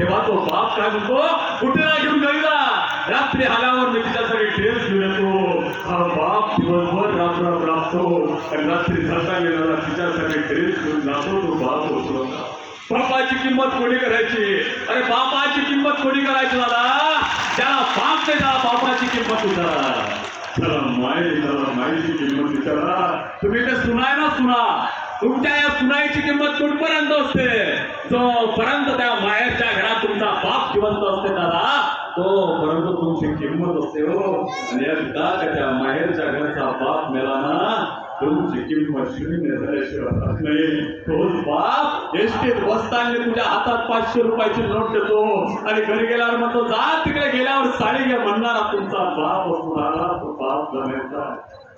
तेव्हा तो बाप काय म्हणतो कुठेला घेऊन घरीला रात्री आल्यावर मी तिच्यासाठी ड्रेस घेऊन येतो हा बाप दिवसभर राम राम राबतो. आणि रात्री जाता गेला तिच्यासाठी ड्रेस घेऊन जातो तो बाप होतो बापाची किंमत कोणी करायची? अरे बापाची किंमत कोणी करायची दादा? त्याला बाप नाही त्याला बापाची किंमत विचारा त्याला माय त्याला माईची किंमत विचारा तुम्ही ते सुनाय ना सुना. तुमच्या या सुनाईची किंमत कुठपर्यंत असते? जोपर्यंत त्या माहेरच्या घरात तुमचा बाप जिवंत असते दादा परंतु तुमची किंमत असते हो. आणि एकदा त्या माहेरच्या घरचा बाप मेला ना तुमची किंमत शून्य झाल्याशिवाय राहत नाही. तोच बाप एसटीत बसताना तुझ्या हातात पाचशे रुपयाची नोट देतो. आणि घरी गेल्यावर म्हणतो जा तिकडे गेल्यावर साडी घे म्हणणारा तुमचा बाप असतो तो बाप जमायचा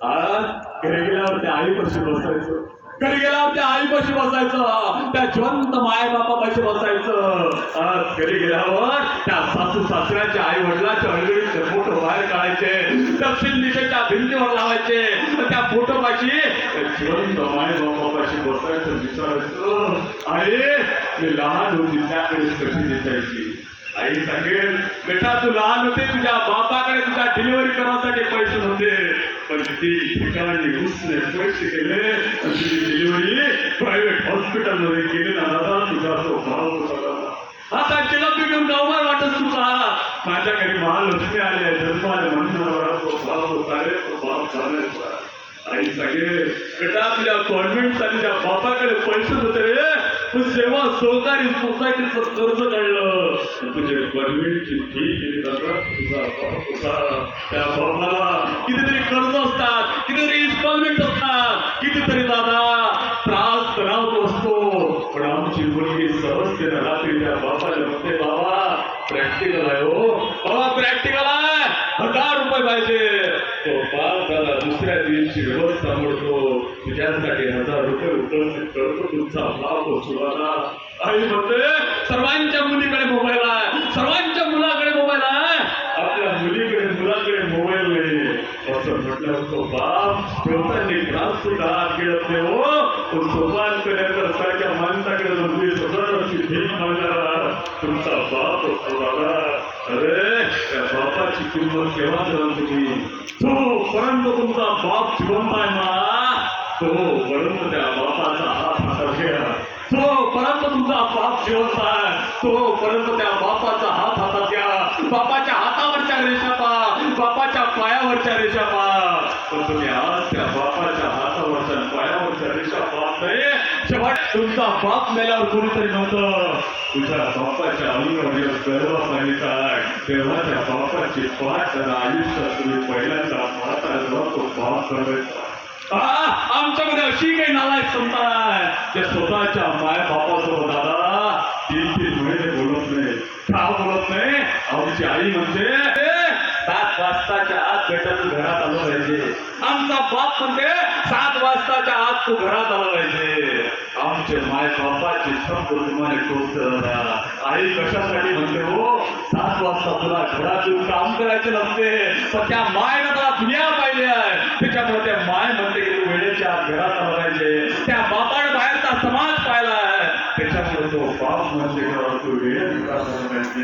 आज घरी गेल्यावर त्या आईपाशी बसायचं. घरी गेला त्या आईपाशी बसायचं. त्या जिवंत माय बापापाशी बसायचं. आज घरी गेल्यावर त्या सासू सासऱ्याच्या आई वडिलाच्या हळदीचे फोटो बाहेर काढायचे. दक्षिण दिशेच्या भिंतीवर लावायचे. तर त्या फोटो पाशी जिवंत माय बापापाशी बसायचं विचारायचं आई मी लहान होती त्याकडे कशी दिसायची? आई सांगेल बेटा तू लहान होते तुझ्या बापाकडे तुझ्या डिलिव्हरी करण्यासाठी पैसे होते पण ती ठिकाणी घुसले पैसे केले. तुझी डिलिव्हरी प्रायव्हेट हॉस्पिटलमध्ये केली ना दादा तुझा तो भाव होता आता जिलबी घेऊन गावभर वाटत तुझा माझ्या घरी महालक्ष्मी आले जन्माले म्हणणारा तो भाव होता रे तो भाव चालायचा आई सांगेल बेटा तुझ्या कॉन्व्हेंट तुझ्या बापाकडे पैसे होते रे. तू सेवा सहकारी सोसायटीचं कर्ज काढलं तुझे परमिट फी केली तुझा त्या फॉर्माला कितीतरी कर्ज असतात कितीतरी इन्स्टॉलमेंट असतात कितीतरी दादा त्रास करावत असतो. पण आमची मुलगी सहजतेनं रात्री त्या बापाला म्हणते बाबा प्रॅक्टिकल आहे हो. बाबा प्रॅक्टिकल हजार रुपये पाहिजे. तो बाप झाला. दुसऱ्या दिवशी व्यवस्था मोडतो तुझ्यासाठी हजार रुपये उपस्थित करतो. तुमचा बाप सुरुवाला आई म्हणते सर्वांच्या मुलीकडे मोबाईल आहे. सर्वांच्या मुलाकडे मोबाईल आहे. आपल्या मुलीकडे मुलाकडे मोबाईल नाही. असं म्हटलं तो बाप ठेवताना ग्रास सुद्धा हात गिळत नाही हो. तो सोपान कलेक्टर सारख्या माणसाकडे जो वीस हजाराची भीक मागणारा. तुमचा बाप असतो अरे बापाची किंमत केव्हा करा तुम्ही तो परंतु तुमचा बाप जिवंत आहे ना तो परंतु त्या बापाचा हात हातात घ्या तो परंतु तुमचा बाप जिवंत आहे तो परंतु त्या बापाचा हात हातात घ्या बापाच्या हातावरच्या रेषा पा बापाच्या पायावरच्या रेषा पा पण तुम्ही आज त्या बापाच्या हातावरच्या पायावरच्या रेषा पाहत नाही शेवट तुमचा बाप मेल्यावर कोणीतरी नव्हतं तुझ्या बापाच्या अंगावर गर्व पाहिजे काय तेव्हा त्या बापाची पाठ आयुष्यात तुम्ही पहिल्यांदा पाहता तो बाप करायचा आमच्यामध्ये अशी काही नालायक क्षमता आहे ते स्वतःच्या माय बापासोबत दादा तीन तीन महिने बोलत नाही का बोलत नाही? आमची आई म्हणते सात वाजताच्या आत घरात आलो पाहिजे. आमचा बाप म्हणते सात वाजताच्या आत तू घरात आला पाहिजे. आमचे माय बापाची सब तुम्हाला टोचते आई कशासाठी म्हणते हो? सात वाजता तुला घरात येऊन काम करायचे नसते. पण त्या मायनं तुला दुनिया पाहिली आहे. त्याच्यामुळे त्या माय म्हणते की तू वेळेच्या आत घरात आला पाहिजे. त्या बापाने बाहेरचा समाज पाहिला. त्याच्यामुळे तो बाप म्हणजे की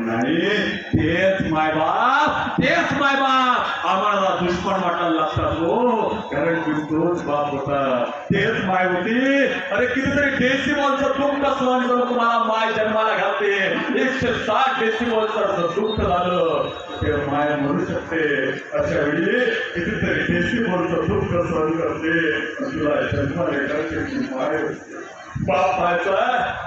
नाही. तेच माय बाप तेच माय बाप. आम्हाला दुश्मन वाटायला लागतात हो कारण की तोच बाप होता. तेच माय होती. अरे कितीतरी डेसिबॉलचं दुःख सहन करून तुम्हाला माय जन्माला घालते. एकशे साठ डेसिबॉलचं दुःख झालं. ते माय म्हणू शकते. अशा वेळी कितीतरी डेसिबॉलचं दुःख सहन करते. तुला जन्माला घालते माय पाप व्हायचा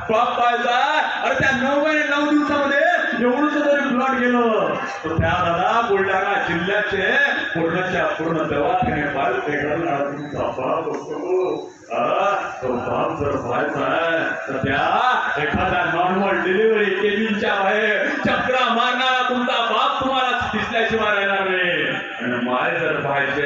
पाप व्हायचा अरे त्या नऊ महिने नऊ दिवसामध्ये एवढंच जरी ब्लड गेलं तर त्या दादा बुलढाणा जिल्ह्याचे पूर्णच्या पूर्ण दवाखाने बाहेर फेकला तुमचा बाप असतो. तो बाप जर व्हायचा तर त्या एखाद्या नॉर्मल डिलिव्हरी केबिनच्या बाहेर चक्रा मारणारा तुमचा बाप तुम्हाला दिसल्याशिवाय राहणार नाही. आणि माय जर पाहिजे